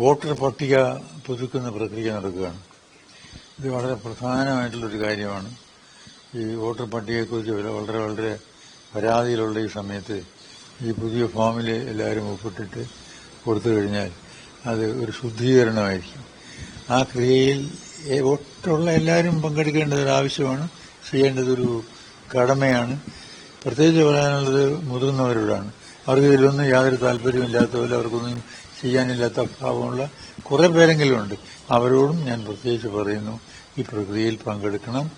Voter പട്ടിക പുതുക്കുന്ന പ്രക്രിയ നടക്കുകയാണ്. ഇത് വളരെ പ്രധാനമായിട്ടുള്ളൊരു കാര്യമാണ്. ഈ വോട്ടർ പട്ടികയെക്കുറിച്ച് വളരെ വളരെ പരാതിയിലുള്ള ഈ സമയത്ത് ഈ പുതിയ ഫോമിൽ എല്ലാവരും ഒപ്പിട്ടിട്ട് കൊടുത്തു കഴിഞ്ഞാൽ അത് ഒരു ശുദ്ധീകരണമായിരിക്കും. ആ ക്രിയയിൽ ഒട്ടുള്ള എല്ലാവരും പങ്കെടുക്കേണ്ടത് ഒരു ആവശ്യമാണ് ചെയ്യേണ്ടതൊരു കടമയാണ്. പ്രത്യേകിച്ച് പറയാനുള്ളത് മുതിർന്നവരോടാണ്. അവർക്ക് ഇതിലൊന്നും യാതൊരു താല്പര്യമില്ലാത്ത പോലെ അവർക്കൊന്നും ചെയ്യാനില്ലാത്ത ഭാവമുള്ള കുറെ പേരെങ്കിലും ഉണ്ട് അവരോടും ഞാൻ പ്രത്യേകിച്ച് പറയുന്നു. ഈ പ്രക്രിയയിൽ പങ്കെടുക്കണം.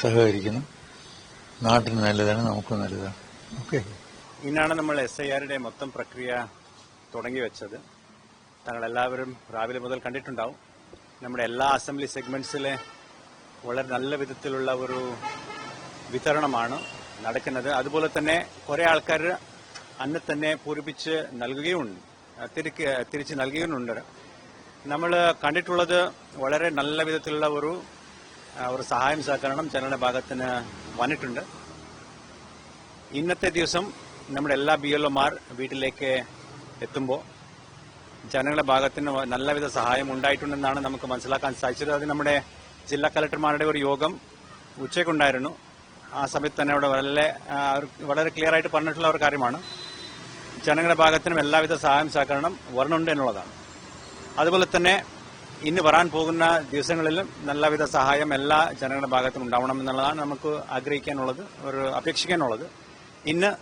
സഹകരിക്കണം. നാട്ടിന് നല്ലതാണ് നമുക്ക് നല്ലതാണ്. ഓക്കെ? ഇന്നാണ് നമ്മൾ എസ് ഐ ആറിന്റെ മൊത്തം പ്രക്രിയ തുടങ്ങി വെച്ചത്. താങ്കൾ എല്ലാവരും രാവിലെ മുതൽ കണ്ടിട്ടുണ്ടാവും. നമ്മുടെ എല്ലാ അസംബ്ലി സെഗ്മെന്റ്സിലെ വളരെ നല്ല വിധത്തിലുള്ള ഒരു വിതരണമാണ് നടക്കുന്നത്. അതുപോലെ തന്നെ കുറെ ആൾക്കാർ അന്ന് തന്നെ പൂരിപ്പിച്ച് നൽകുകയുമുണ്ട്. തിരിക്ക് തിരിച്ച് നൽകിയിട്ടുണ്ട്. നമ്മൾ കണ്ടിട്ടുള്ളത് വളരെ നല്ല വിധത്തിലുള്ള ഒരു ഒരു സഹായം സഹകരണം ജനങ്ങളുടെ ഭാഗത്തിന് വന്നിട്ടുണ്ട്. ഇന്നത്തെ ദിവസം നമ്മുടെ എല്ലാ ബി എൽഒമാർ വീട്ടിലേക്ക് എത്തുമ്പോൾ ജനങ്ങളുടെ ഭാഗത്തിന് നല്ലവിധ സഹായം ഉണ്ടായിട്ടുണ്ടെന്നാണ് നമുക്ക് മനസ്സിലാക്കാൻ സാധിച്ചത്. അത് നമ്മുടെ ജില്ലാ കലക്ടർമാരുടെ ഒരു യോഗം ഉച്ചയ്ക്കുണ്ടായിരുന്നു. ആ സമയത്ത് തന്നെ അവിടെ വളരെ വളരെ ക്ലിയർ ആയിട്ട് പറഞ്ഞിട്ടുള്ള ഒരു കാര്യമാണ്. ജനങ്ങളുടെ ഭാഗത്തിനും എല്ലാവിധ സഹായം സഹകരണം വരണുണ്ട് എന്നുള്ളതാണ്. അതുപോലെ തന്നെ ഇന്ന് വരാൻ പോകുന്ന ദിവസങ്ങളിലും നല്ലവിധ സഹായം എല്ലാ ജനങ്ങളുടെ ഭാഗത്തും ഉണ്ടാവണം എന്നുള്ളതാണ് നമുക്ക് ആഗ്രഹിക്കാനുള്ളത് ഒരു അപേക്ഷിക്കാനുള്ളത്. ഇന്ന്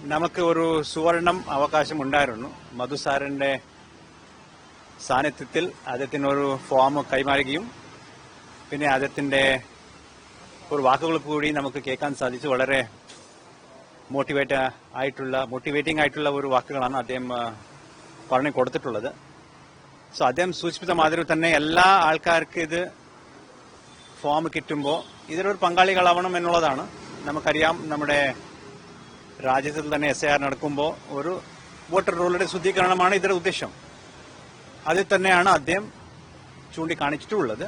നമുക്ക് ഒരു സുവർണം അവകാശം ഉണ്ടായിരുന്നു. മധുസാറിന്റെ സാന്നിധ്യത്തിൽ അദ്ദേഹത്തിനൊരു ഫോം കൈമാറുകയും പിന്നെ അദ്ദേഹത്തിന്റെ ഒരു വാക്കുകൾ കൂടി നമുക്ക് കേൾക്കാൻ സാധിച്ചു. വളരെ മോട്ടിവേറ്റ് ആയിട്ടുള്ള മോട്ടിവേറ്റിംഗ് ആയിട്ടുള്ള ഒരു വാക്കുകളാണ് അദ്ദേഹം പറഞ്ഞു കൊടുത്തിട്ടുള്ളത്. സോ അദ്ദേഹം സൂചിപ്പിച്ച മാതിരി തന്നെ എല്ലാ ആൾക്കാർക്കും ഇത് ഫോം കിട്ടുമ്പോൾ ഇതിലൊരു പങ്കാളികളാവണം എന്നുള്ളതാണ്. നമുക്കറിയാം നമ്മുടെ രാജ്യത്തിൽ തന്നെ എസ് ഐ ആർ നടക്കുമ്പോൾ ഒരു വോട്ടർ റോളുടെ ശുദ്ധീകരണമാണ് ഇതിന്റെ ഉദ്ദേശം. അതിൽ തന്നെയാണ് അദ്ദേഹം ചൂണ്ടിക്കാണിച്ചിട്ടുള്ളത്.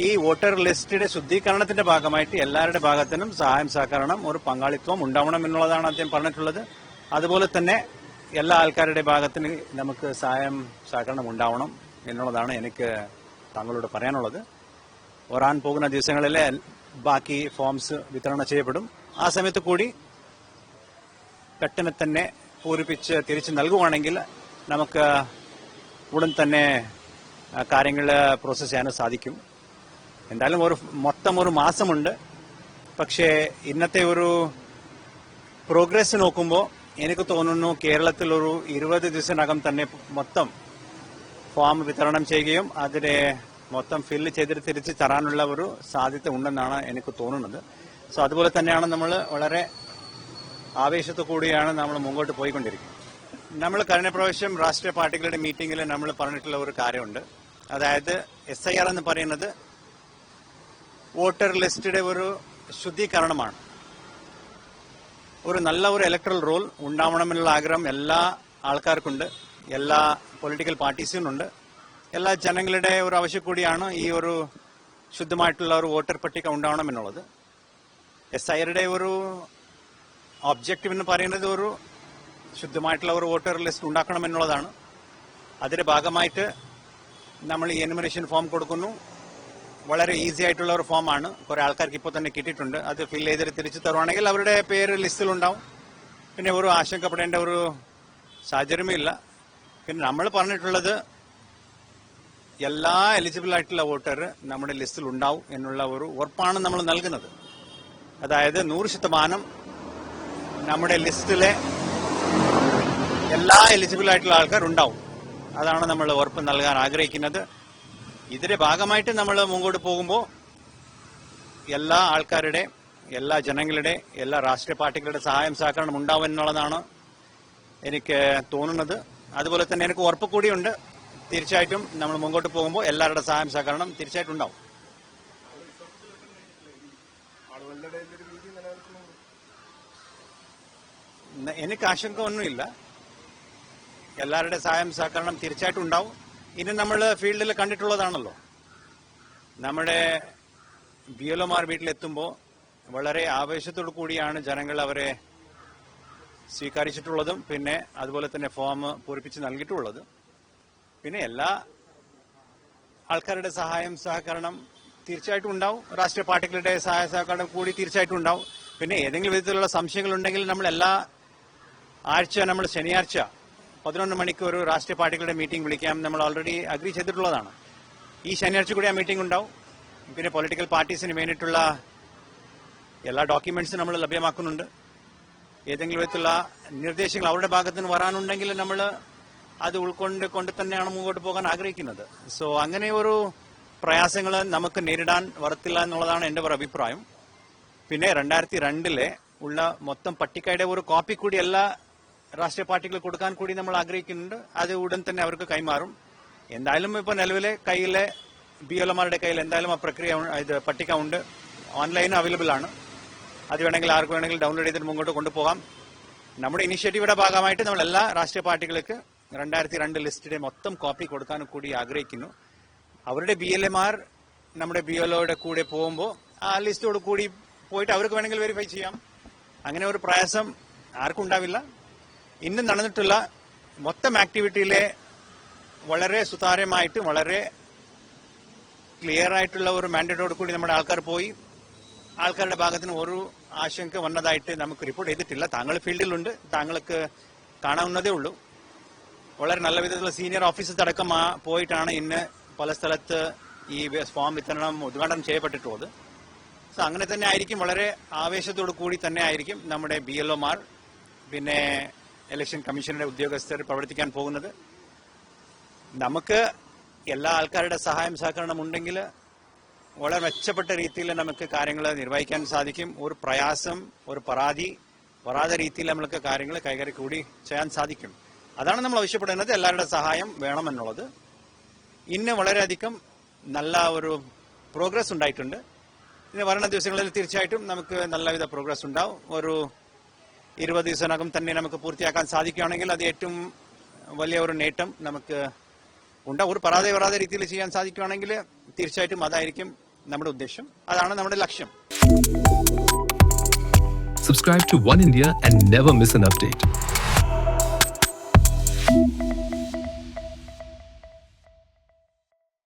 ഈ വോട്ടർ ലിസ്റ്റിന്റെ ശുദ്ധീകരണത്തിന്റെ ഭാഗമായിട്ട് എല്ലാവരുടെ ഭാഗത്തിനും സഹായം സഹകരണം ഒരു പങ്കാളിത്തം ഉണ്ടാവണം എന്നുള്ളതാണ് അദ്ദേഹം പറഞ്ഞിട്ടുള്ളത്. അതുപോലെ തന്നെ എല്ലാ ആൾക്കാരുടെ ഭാഗത്തിന് നമുക്ക് സഹായം സഹകരണം ഉണ്ടാവണം എന്നുള്ളതാണ് എനിക്ക് താങ്കളോട് പറയാനുള്ളത്. വരാൻ പോകുന്ന ദിവസങ്ങളിൽ ബാക്കി ഫോംസ് വിതരണം ചെയ്യപ്പെടും. ആ സമയത്ത് കൂടി പെട്ടെന്ന് തന്നെ പൂരിപ്പിച്ച് തിരിച്ച് നൽകുവാണെങ്കിൽ നമുക്ക് ഉടൻ തന്നെ കാര്യങ്ങൾ പ്രോസസ്സ് ചെയ്യാൻ സാധിക്കും. എന്തായാലും ഒരു മൊത്തം ഒരു മാസമുണ്ട്. പക്ഷേ ഇന്നത്തെ ഒരു പ്രോഗ്രസ് നോക്കുമ്പോൾ എനിക്ക് തോന്നുന്നു കേരളത്തിൽ ഒരു ഇരുപത് ദിവസത്തിനകം തന്നെ മൊത്തം ഫോം വിതരണം ചെയ്യുകയും അതിനെ മൊത്തം ഫില്ല് ചെയ്തിട്ട് തിരിച്ച് തരാനുള്ള ഒരു സാധ്യത ഉണ്ടെന്നാണ് എനിക്ക് തോന്നുന്നത്. സോ അതുപോലെ തന്നെയാണ് നമ്മൾ വളരെ ആവേശത്തു കൂടിയാണ് നമ്മൾ മുമ്പോട്ട് പോയിക്കൊണ്ടിരിക്കുന്നത്. നമ്മൾ കഴിഞ്ഞ പ്രാവശ്യം രാഷ്ട്രീയ പാർട്ടികളുടെ മീറ്റിംഗിൽ നമ്മൾ പറഞ്ഞിട്ടുള്ള ഒരു കാര്യമുണ്ട്. അതായത് എസ് ഐ ആർ എന്ന് പറയുന്നത് വോട്ടർ ലിസ്റ്റിന്റെ ഒരു ശുദ്ധീകരണമാണ്. ഒരു നല്ല ഒരു ഇലക്ട്രൽ റോൾ ഉണ്ടാവണമെന്നുള്ള ആഗ്രഹം എല്ലാ ആൾക്കാർക്കുണ്ട്. എല്ലാ പൊളിറ്റിക്കൽ പാർട്ടീസിനുണ്ട് എല്ലാ ജനങ്ങളുടെ ഒരു ആവശ്യം കൂടിയാണ് ഈ ഒരു ശുദ്ധമായിട്ടുള്ള ഒരു വോട്ടർ പട്ടിക ഉണ്ടാവണം എന്നുള്ളത് എസ് ഐയുടെ ഒരു ഒബ്ജക്റ്റീവ് എന്ന് പറയുന്നത് ഒരു ശുദ്ധമായിട്ടുള്ള ഒരു വോട്ടർ ലിസ്റ്റ് ഉണ്ടാക്കണം എന്നുള്ളതാണ് അതിന്റെ ഭാഗമായിട്ട് നമ്മൾ ഈ എനുമറേഷൻ ഫോം കൊടുക്കുന്നു. വളരെ ഈസി ആയിട്ടുള്ള ഒരു ഫോമാണ് കുറെ ആൾക്കാർക്ക് ഇപ്പോൾ തന്നെ കിട്ടിയിട്ടുണ്ട്. അത് ഫിൽ ചെയ്തിട്ട് തിരിച്ചു തരുവാണെങ്കിൽ അവരുടെ പേര് ലിസ്റ്റിലുണ്ടാവും പിന്നെ ഒരു ആശങ്കപ്പെടേണ്ട ഒരു സാഹചര്യമേ ഇല്ല. പിന്നെ നമ്മൾ പറഞ്ഞിട്ടുള്ളത് എല്ലാ എലിജിബിൾ ആയിട്ടുള്ള വോട്ടർ നമ്മുടെ ലിസ്റ്റിൽ ഉണ്ടാവും എന്നുള്ള ഒരു ഉറപ്പാണ് നമ്മൾ നൽകുന്നത്. അതായത് നൂറ് ശതമാനം നമ്മുടെ ലിസ്റ്റിലെ എല്ലാ എലിജിബിൾ ആയിട്ടുള്ള ആൾക്കാർ ഉണ്ടാവും. അതാണ് നമ്മൾ ഉറപ്പ് നൽകാൻ ആഗ്രഹിക്കുന്നത്. ഇതിന്റെ ഭാഗമായിട്ട് നമ്മൾ മുമ്പോട്ട് പോകുമ്പോൾ എല്ലാ ആൾക്കാരുടെ എല്ലാ ജനങ്ങളുടെ എല്ലാ രാഷ്ട്രീയ പാർട്ടികളുടെ സഹായം സഹകരണം ഉണ്ടാവും എന്നുള്ളതാണ് എനിക്ക് തോന്നുന്നത്. അതുപോലെ തന്നെ എനിക്ക് ഉറപ്പ് കൂടിയുണ്ട്. തീർച്ചയായിട്ടും നമ്മൾ മുമ്പോട്ട് പോകുമ്പോൾ എല്ലാവരുടെ സഹായം സഹകരണം തീർച്ചയായിട്ടും ഉണ്ടാവും. എനിക്ക് ആശങ്ക ഒന്നുമില്ല എല്ലാവരുടെ സഹായം സഹകരണം തീർച്ചയായിട്ടും ഉണ്ടാവും. ഇനി നമ്മൾ ഫീൽഡിൽ കണ്ടിട്ടുള്ളതാണല്ലോ. നമ്മുടെ ബി എൽ ഒമാർ വീട്ടിലെത്തുമ്പോൾ വളരെ ആവേശത്തോടു കൂടിയാണ് ജനങ്ങൾ അവരെ സ്വീകരിച്ചിട്ടുള്ളതും പിന്നെ അതുപോലെ തന്നെ ഫോം പൂരിപ്പിച്ച് നൽകിയിട്ടുള്ളതും. പിന്നെ എല്ലാ ആൾക്കാരുടെ സഹായം സഹകരണം തീർച്ചയായിട്ടും ഉണ്ടാവും. രാഷ്ട്രീയ പാർട്ടികളുടെ സഹായ സഹകരണം കൂടി തീർച്ചയായിട്ടും ഉണ്ടാവും. പിന്നെ ഏതെങ്കിലും വിധത്തിലുള്ള സംശയങ്ങൾ ഉണ്ടെങ്കിൽ നമ്മൾ എല്ലാ ആഴ്ച നമ്മൾ ശനിയാഴ്ച പതിനൊന്ന് മണിക്ക് ഒരു രാഷ്ട്രീയ പാർട്ടികളുടെ മീറ്റിംഗ് വിളിക്കാം. നമ്മൾ ഓൾറെഡി അഗ്രി ചെയ്തിട്ടുള്ളതാണ്. ഈ ശനിയാഴ്ച കൂടി ആ മീറ്റിംഗ് ഉണ്ടാവും. പിന്നെ പൊളിറ്റിക്കൽ പാർട്ടീസിന് വേണ്ടിയിട്ടുള്ള എല്ലാ ഡോക്യുമെന്റ്സും നമ്മൾ ലഭ്യമാക്കുന്നുണ്ട്. ഏതെങ്കിലും വിധത്തിലുള്ള നിർദ്ദേശങ്ങൾ അവരുടെ ഭാഗത്ത് നിന്ന് വരാനുണ്ടെങ്കിൽ നമ്മൾ അത് ഉൾക്കൊണ്ട് കൊണ്ട് തന്നെയാണ് മുമ്പോട്ട് പോകാൻ ആഗ്രഹിക്കുന്നത്. സോ അങ്ങനെ ഒരു പ്രയാസങ്ങൾ നമുക്ക് നേരിടാൻ വരത്തില്ല എന്നുള്ളതാണ് എന്റെ ഒരു അഭിപ്രായം. പിന്നെ രണ്ടായിരത്തി രണ്ടിലെ ഉള്ള മൊത്തം പട്ടികയുടെ ഒരു കോപ്പി കൂടി എല്ലാ രാഷ്ട്രീയ പാർട്ടികൾ കൊടുക്കാൻ കൂടി നമ്മൾ ആഗ്രഹിക്കുന്നുണ്ട്. അത് ഉടൻ തന്നെ അവർക്ക് കൈമാറും. എന്തായാലും ഇപ്പോൾ നിലവിലെ കയ്യിലെ ബി എൽ എമാരുടെ കയ്യിൽ എന്തായാലും ആ പ്രക്രിയ ഇത് പട്ടിക ഉണ്ട് ഓൺലൈൻ അവൈലബിൾ ആണ് അത് വേണമെങ്കിൽ ആർക്ക് വേണമെങ്കിൽ ഡൗൺലോഡ് ചെയ്തിട്ട് മുമ്പോട്ട് കൊണ്ടുപോകാം. നമ്മുടെ ഇനിഷ്യേറ്റീവിന്റെ ഭാഗമായിട്ട് നമ്മൾ എല്ലാ രാഷ്ട്രീയ പാർട്ടികൾക്ക് രണ്ടായിരത്തി രണ്ട് ലിസ്റ്റിന്റെ മൊത്തം കോപ്പി കൊടുക്കാൻ കൂടി ആഗ്രഹിക്കുന്നു. അവരുടെ ബി എൽ എമാർ നമ്മുടെ ബി എൽ ഒയുടെ കൂടെ പോകുമ്പോൾ ആ ലിസ്റ്റോട് കൂടി പോയിട്ട് അവർക്ക് വേണമെങ്കിൽ വെരിഫൈ ചെയ്യാം. അങ്ങനെ ഒരു പ്രയാസം ആർക്കും ഉണ്ടാവില്ല. ഇന്ന് നടന്നിട്ടുള്ള മൊത്തം ആക്ടിവിറ്റിയിലെ വളരെ സുതാര്യമായിട്ട് വളരെ ക്ലിയർ ആയിട്ടുള്ള ഒരു മാൻഡേറ്റോട് കൂടി നമ്മുടെ ആൾക്കാർ പോയി. ആൾക്കാരുടെ ഭാഗത്തിന് ഒരു ആശങ്ക വന്നതായിട്ട് നമുക്ക് റിപ്പോർട്ട് ചെയ്തിട്ടില്ല. താങ്കൾ ഫീൽഡിലുണ്ട്. താങ്കൾക്ക് കാണാവുന്നതേ ഉള്ളൂ. വളരെ നല്ല വിധത്തിലുള്ള സീനിയർ ഓഫീസേഴ്സ് അടക്കം പോയിട്ടാണ് ഇന്ന് പല സ്ഥലത്ത് ഈ ഫോം വിതരണം ഉദ്ഘാടനം ചെയ്യപ്പെട്ടിട്ടുള്ളത്. സോ അങ്ങനെ തന്നെ ആയിരിക്കും. വളരെ ആവേശത്തോടു കൂടി തന്നെ ആയിരിക്കും നമ്മുടെ ബി എൽ പിന്നെ ഇലക്ഷൻ കമ്മീഷനുടെ ഉദ്യോഗസ്ഥർ പ്രവർത്തിക്കാൻ പോകുന്നത്. നമുക്ക് എല്ലാ ആൾക്കാരുടെ സഹായം സഹകരണം ഉണ്ടെങ്കിൽ വളരെ മെച്ചപ്പെട്ട രീതിയിൽ നമുക്ക് കാര്യങ്ങൾ നിർവഹിക്കാൻ സാധിക്കും. ഒരു പ്രയാസം ഒരു പരാതി വരാതെ രീതിയിൽ നമ്മൾക്ക് കാര്യങ്ങൾ കൈകാര്യം കൂടി ചെയ്യാൻ സാധിക്കും. അതാണ് നമ്മൾ ആവശ്യപ്പെടുന്നത്. എല്ലാവരുടെ സഹായം വേണമെന്നുള്ളത്. ഇന്ന് വളരെയധികം നല്ല ഒരു പ്രോഗ്രസ് ഉണ്ടായിട്ടുണ്ട്. ഇനി വരുന്ന ദിവസങ്ങളിൽ തീർച്ചയായിട്ടും നമുക്ക് നല്ലവിധ പ്രോഗ്രസ് ഉണ്ടാവും. ഒരു ഇരുപത് ദിവസത്തിനകം തന്നെ നമുക്ക് പൂർത്തിയാക്കാൻ സാധിക്കുകയാണെങ്കിൽ അത് ഏറ്റവും വലിയ ഒരു നേട്ടം നമുക്ക് ഉണ്ട്. ഒരു പരാതി വരാതെ രീതിയിൽ ചെയ്യാൻ സാധിക്കുകയാണെങ്കിൽ തീർച്ചയായിട്ടും അതായിരിക്കും നമ്മുടെ ഉദ്ദേശം. അതാണ് നമ്മുടെ ലക്ഷ്യം. Subscribe to One India and never miss an update.